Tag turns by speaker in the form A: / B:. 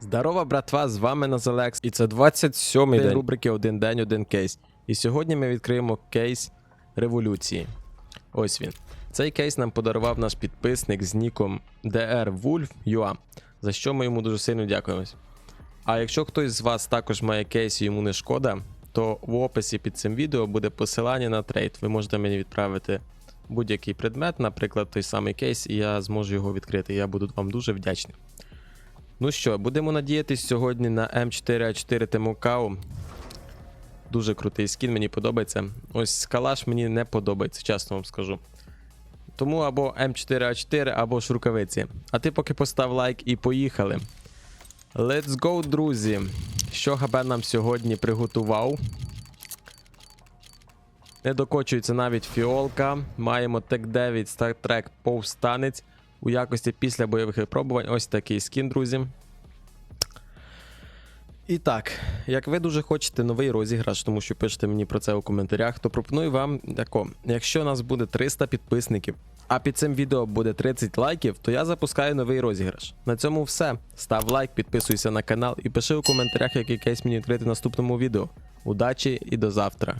A: Здорова, братва, з вами Назалекс, і це 27-й день рубрики Один день, один кейс. І сьогодні ми відкриємо кейс революції. Ось він. Цей кейс нам подарував наш підписник з ніком drwolf.ua, за що ми йому дуже сильно дякуємо. А якщо хтось з вас також має кейс і йому не шкода, то в описі під цим відео буде посилання на трейд. Ви можете мені відправити будь-який предмет, наприклад, той самий кейс, і я зможу його відкрити. Я буду вам дуже вдячний. Ну що, будемо надіятись сьогодні на М4А4 Темукау. Дуже крутий скін, мені подобається. Ось калаш мені не подобається, чесно вам скажу. Тому або М4А4, або ж. А ти поки постав лайк і поїхали. Let's go, друзі! Що ГБ нам сьогодні приготував? Не докочується навіть фіолка. Маємо Тек 9 Star Trek Повстанець у якості після бойових випробувань. Ось такий скін, друзі. І так, як ви дуже хочете новий розіграш, тому що пишете мені про це у коментарях, то пропоную вам тако. Якщо у нас буде 300 підписників, а під цим відео буде 30 лайків, то я запускаю новий розіграш. На цьому все. Став лайк, підписуйся на канал і пиши у коментарях, який кейс мені відкрити в наступному відео. Удачі і до завтра.